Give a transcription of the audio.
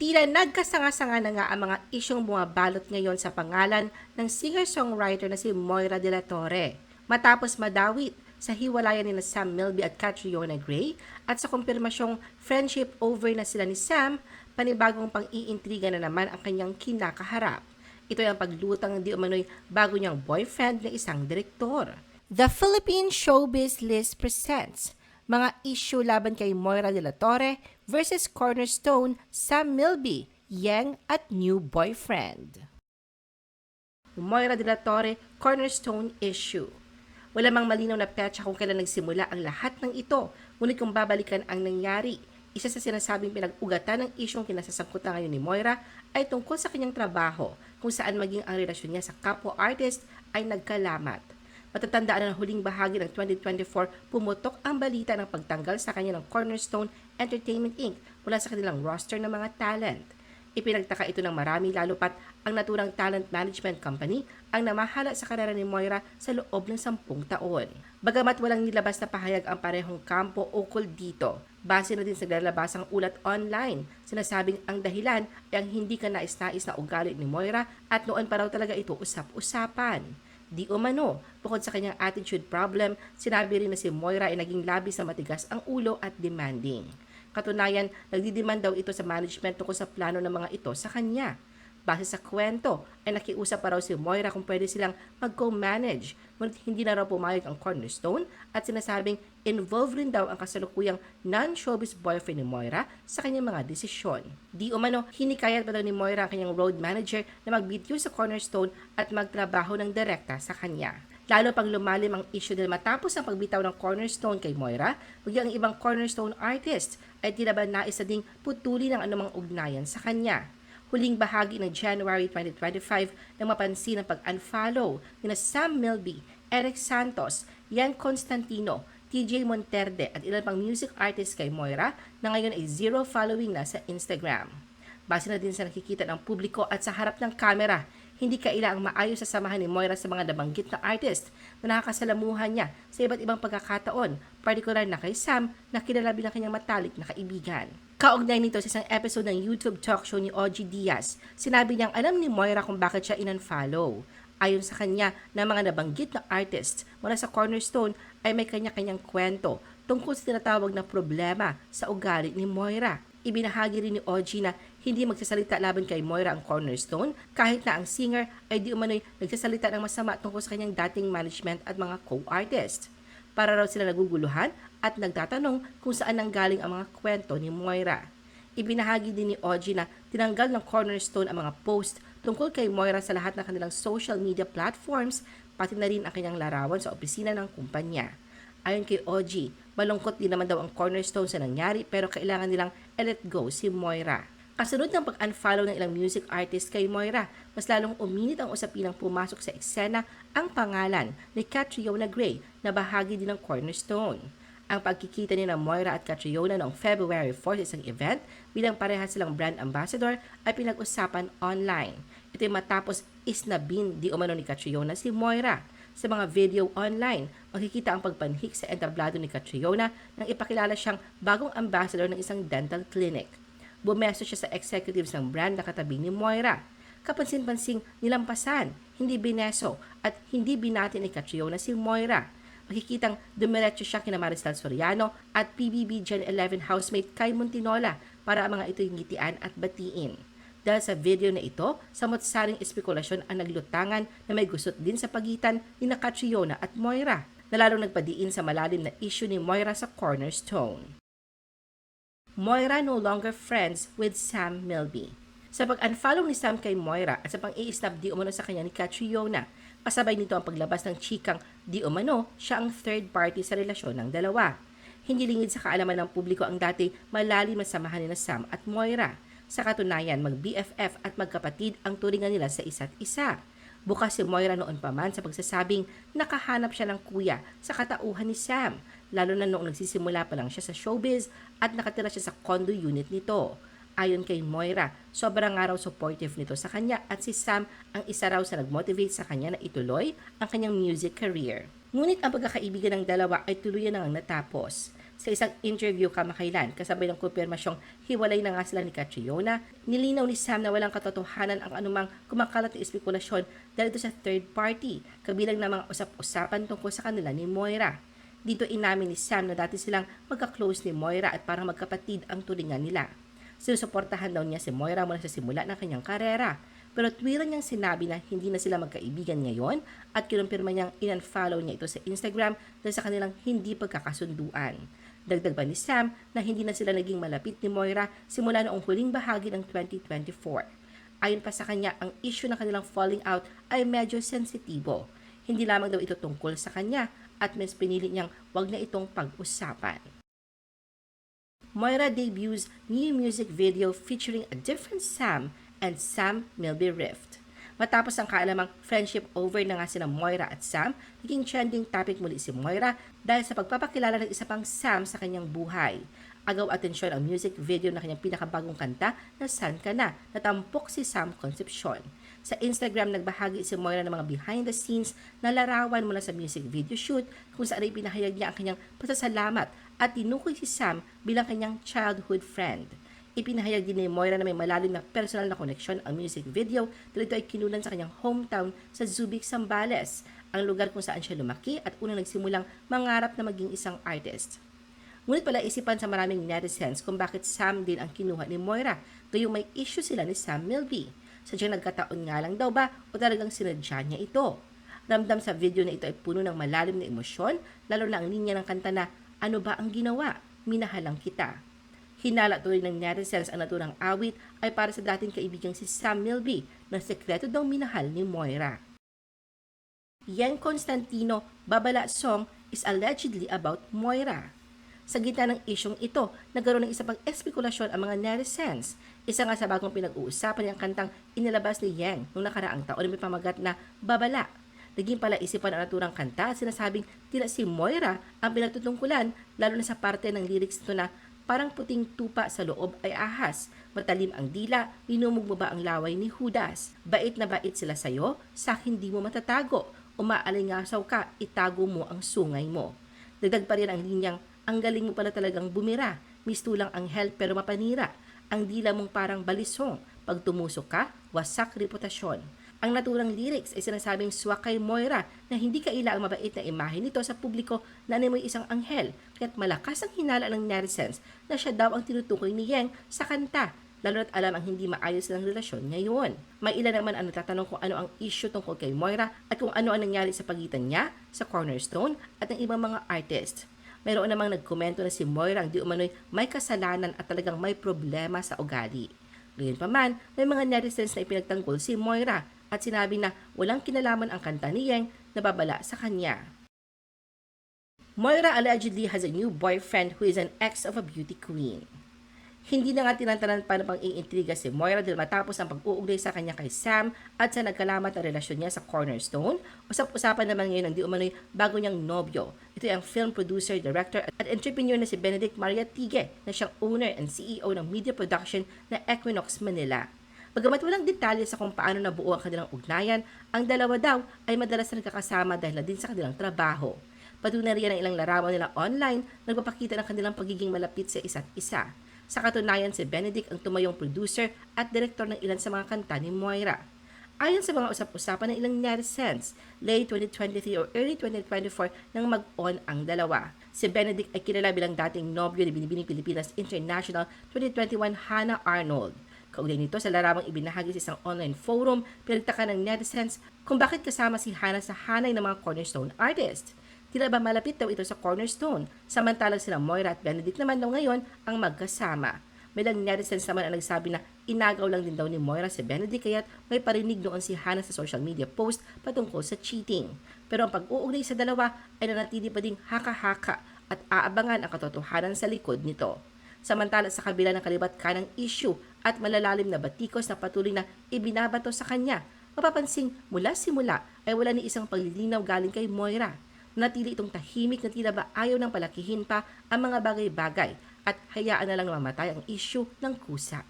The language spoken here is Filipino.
Tila nagkasanga-sanga na nga ang mga isyong bumabalot ngayon sa pangalan ng singer-songwriter na si Moira de la Torre. Matapos madawit sa hiwalayan ni na Sam Milby at Catriona Gray at sa kumpirmasyong friendship over na sila ni Sam, panibagong pang-iintriga na naman ang kanyang kinakaharap. Ito ay ang paglutang di umano'y bago niyang boyfriend na isang direktor. The Philippine Showbiz List presents mga issue laban kay Moira de la Torre versus Cornerstone, Sam Milby, Yang at new boyfriend. Moira de la Torre, Cornerstone issue. Wala mang malinaw na petsa kung kailan nagsimula ang lahat ng ito, ngunit kung babalikan ang nangyari, isa sa sinasabing pinag-ugatan ng isyong kinasasangkutan ngayon ni Moira ay tungkol sa kanyang trabaho kung saan maging ang relasyon niya sa kapwa artist ay nagkalamat. Matatandaan na huling bahagi ng 2024, pumutok ang balita ng pagtanggal sa kanya ng Cornerstone Entertainment Inc. mula sa kanilang roster ng mga talent. Ipinagtaka ito ng marami lalo pat ang naturang talent management company ang namahala sa karera ni Moira sa loob ng sampung taon. Bagamat walang nilabas na pahayag ang parehong kampo ukol dito, base na din sa naglalabasang ulat online, sinasabing ang dahilan ay ang hindi ka nais-nais na ugali ni Moira at noon pa raw talaga ito usap-usapan. Di umano, bukod sa kanyang attitude problem, sinabi rin na si Moira ay naging labis na matigas ang ulo at demanding. Katunayan, nagdidemand daw ito sa management tungkol sa plano ng mga ito sa kanya. Base sa kwento, ay nakiusap pa raw si Moira kung pwede silang mag-co-manage, ngunit hindi na raw pumayag ang Cornerstone at sinasabing involved rin daw ang kasalukuyang non-showbiz boyfriend ni Moira sa kanyang mga desisyon. Di umano, hinikayat pa daw ni Moira ang kanyang road manager na mag-video sa Cornerstone at magtrabaho ng direkta sa kanya. Lalo pang lumalim ang issue dahil matapos ang pagbitaw ng cornerstone kay Moira, maging ang ibang cornerstone artist ay tila ba nais na ding putuli ng anumang ugnayan sa kanya. Huling bahagi ng January 2025 nang mapansin ang pag-unfollow ni Sam Milby, Eric Santos, Yan Constantino, TJ Monterde at ilan pang music artist kay Moira na ngayon ay zero following na sa Instagram. Base na din sa nakikita ng publiko at sa harap ng kamera, hindi kailangang maayos sa samahan ni Moira sa mga nabanggit na artist na nakakasalamuhan niya sa iba't ibang pagkakataon, partikular na kay Sam na kilala bilang kanyang matalik na kaibigan. Kaugnay nito sa isang episode ng YouTube talk show ni OG Diaz, sinabi niyang alam ni Moira kung bakit siya inunfollow. Ayon sa kanya na mga nabanggit na artists mula sa Cornerstone ay may kanya-kanyang kwento tungkol sa tinatawag na problema sa ugali ni Moira. Ibinahagi rin ni OG na hindi magsasalita laban kay Moira ang Cornerstone kahit na ang singer ay di umano'y nagsasalita ng masama tungkol sa kanyang dating management at mga co-artist. Para raw sila naguguluhan at nagtatanong kung saan nanggaling ang mga kwento ni Moira. Ibinahagi din ni OG na tinanggal ng Cornerstone ang mga post tungkol kay Moira sa lahat ng kanilang social media platforms pati na rin ang kanyang larawan sa opisina ng kumpanya. Ayon kay OG, malungkot din naman daw ang cornerstone sa nangyari pero kailangan nilang let go si Moira. Kasunod ng pag-unfollow ng ilang music artist kay Moira, mas lalong uminit ang usapinang pumasok sa eksena ang pangalan ni Catriona Gray na bahagi din ng Cornerstone. Ang pagkikita ni na Moira at Catriona noong February 4 sa isang event bilang parehas silang brand ambassador ay pinag-usapan online. Ito ay matapos isnabin di umano ni Catriona si Moira. Sa mga video online, makikita ang pagpanhik sa entablado ni Catriona nang ipakilala siyang bagong ambassador ng isang dental clinic. Bumeso siya sa executives ng brand na katabi ni Moira. Kapansin-pansing nilampasan, hindi bineso at hindi binati ni Catriona si Moira. Makikitang dumiretso siya kina Marisol Soriano at PBB Gen 11 housemate Kai Montinola para ang mga ito yung ngitian at batiin. Dahil sa video na ito, samot-saring espekulasyon ang naglutangan na may gusot din sa pagitan ni na Catriona at Moira, na lalong nagpadiin sa malalim na issue ni Moira sa Cornerstone. Moira no longer friends with Sam Milby. Sa pag-unfollow ni Sam kay Moira at sa pang-i-snap di umano sa kanya ni Catriona, kasabay nito ang paglabas ng chikang di umano siya ang third party sa relasyon ng dalawa. Hindi lingid sa kaalaman ng publiko ang dati malalim na samahan ni na Sam at Moira. Sa katunayan, mag-BFF at magkapatid ang turingan nila sa isa't isa. Bukas si Moira noon pa man sa pagsasabing nakahanap siya ng kuya sa katauhan ni Sam, lalo na noong nagsisimula pa lang siya sa showbiz at nakatira siya sa condo unit nito. Ayon kay Moira, sobrang araw supportive nito sa kanya at si Sam ang isa raw sa nag-motivate sa kanya na ituloy ang kanyang music career. Ngunit ang pagkakaibigan ng dalawa ay tuluyan nang natapos. Sa isang interview kamakailan, kasabay ng kumpirmasyong hiwalay na nga sila ni Catriona, nilinaw ni Sam na walang katotohanan ang anumang kumakalat na espekulasyon dahil ito sa third party, kabilang na mga usap-usapan tungkol sa kanila ni Moira. Dito inamin ni Sam na dati silang magka-close ni Moira at parang magkapatid ang tulingan nila. Sinusuportahan daw niya si Moira mula sa simula ng kanyang karera. Pero tuwira niyang sinabi na hindi na sila magkaibigan ngayon at kinumpirma niyang in-unfollow niya ito sa Instagram dahil sa kanilang hindi pagkakasunduan. Dagdag pa ni Sam na hindi na sila naging malapit ni Moira simula noong huling bahagi ng 2024. Ayon pa sa kanya, ang issue ng kanilang falling out ay medyo sensitibo. Hindi lamang daw ito tungkol sa kanya at mas pinili niyang wag na itong pag-usapan. Moira debuts new music video featuring a different Sam and Sam Milby Rift. Matapos ang kaalamang friendship over na nga sina Moira at Sam, naging trending topic muli si Moira dahil sa pagpapakilala ng isa pang Sam sa kanyang buhay. Agaw atensyon ang music video na kanyang pinakabagong kanta na San Ka Na, natampok si Sam Concepcion. Sa Instagram, nagbahagi si Moira ng mga behind the scenes na larawan mula sa music video shoot kung saan ay pinahayag niya ang kanyang pasasalamat at tinukoy si Sam bilang kanyang childhood friend. Ipinahayag din ni Moira na may malalim na personal na koneksyon ang music video dahil ito ay kinunan sa kanyang hometown sa Zubik, Zambales, ang lugar kung saan siya lumaki at unang nagsimulang mangarap na maging isang artist. Ngunit pala isipan sa maraming netizens kung bakit Sam din ang kinuha ni Moira, gayong may issue sila ni Sam Milby. Sadyang nagkataon nga lang daw ba o talagang sinadya niya ito? Ramdam sa video na ito ay puno ng malalim na emosyon, lalo na ang linya ng kanta na, Ano ba ang ginawa? Minahalang kita. Hinala tuloy ng netizens ang naturang awit ay para sa dating kaibigang si Sam Milby na sekreto daw minahal ni Moira. Yan Constantino Babala song is allegedly about Moira. Sa gitna ng isyong ito, nagkaroon ng isa pang espekulasyon ang mga netizens. Isa nga sa bagong pinag-uusapan niyang kantang inilabas ni Yang noong nakaraang taon may pamagat na Babala. Naging pala isipan ang naturang kanta at sinasabing tila si Moira ang pinagtutungkulan lalo na sa parte ng lyrics nito na parang puting tupa sa loob ay ahas. Matalim ang dila, minumog mo ba ang laway ni Judas? Bait na bait sila sa'yo, sa hindi mo matatago. Umaalingasaw ka, itago mo ang sungay mo. Dagdag pa rin ang linyang, ang galing mo pala talagang bumira. Mistulang anghel pero mapanira. Ang dila mong parang balisong. Pag tumusok ka, wasak reputasyon. Ang naturang lyrics ay sinasabing swak kay Moira na hindi kailangang mabait na imahe nito sa publiko na may isang anghel kaya't malakas ang hinala ng netizens na siya daw ang tinutukoy ni Yang sa kanta lalo at alam ang hindi maayos ng relasyon ngayon. May ilan naman ang natatanong kung ano ang issue tungkol kay Moira at kung ano ang nangyari sa pagitan niya, sa Cornerstone at ng ibang mga artist. Mayroon namang nagkomento na si Moira ang di umano'y may kasalanan at talagang may problema sa ugali. Ngayon pa man, may mga netizens na ipinagtanggol si Moira at sinabi na walang kinalaman ang kanta ni Yang na babala sa kanya. Moira allegedly has a new boyfriend who is an ex of a beauty queen. Hindi na nga tinantanan pa ng pang-iintriga si Moira dahil matapos ang pag-uugnay sa kanya kay Sam at sa nagkalamat na relasyon niya sa Cornerstone, usap-usapan naman ngayon ng di umano'y bago niyang nobyo. Ito ay ang film producer, director at entrepreneur na si Benedict Maria Tige na siyang owner and CEO ng media production na Equinox Manila. Bagamat walang detalye sa kung paano nabuo ang kanilang ugnayan, ang dalawa daw ay madalas na nagkakasama dahil na din sa kanilang trabaho. Patunay riyan ang ilang larawan nila online nagpapakita ng kanilang pagiging malapit sa isa't isa. Sa katunayan, si Benedict ang tumayong producer at direktor ng ilan sa mga kanta ni Moira. Ayon sa mga usap-usapan ng ilang netizens, late 2023 or early 2024 nang mag-on ang dalawa. Si Benedict ay kilala bilang dating nobyo ni Binibining Pilipinas International 2021 Hannah Arnold. Kaugnay nito sa larawang ibinahagi sa isang online forum, pinagtaka ng netizens kung bakit kasama si Hannah sa hanay ng mga cornerstone artist. Tila ba malapit daw ito sa cornerstone, samantalang sila Moira at Benedict naman daw ngayon ang magkasama. May lang netizens naman ang nagsabi na inagaw lang din daw ni Moira si Benedict kaya't may parinig noon si Hannah sa social media post patungkol sa cheating. Pero ang pag-uugnay sa dalawa ay nanatili pa ding haka-haka at aabangan ang katotohanan sa likod nito. Samantala sa kabila ng kalibat kanang issue at malalalim na batikos na patuloy na ibinabato sa kanya, mapapansing mula simula ay wala ni isang paglilinaw galing kay Moira. Natili itong tahimik na tila ba ayaw ng palakihin pa ang mga bagay-bagay at hayaan na lang mamatay ang issue ng kusa.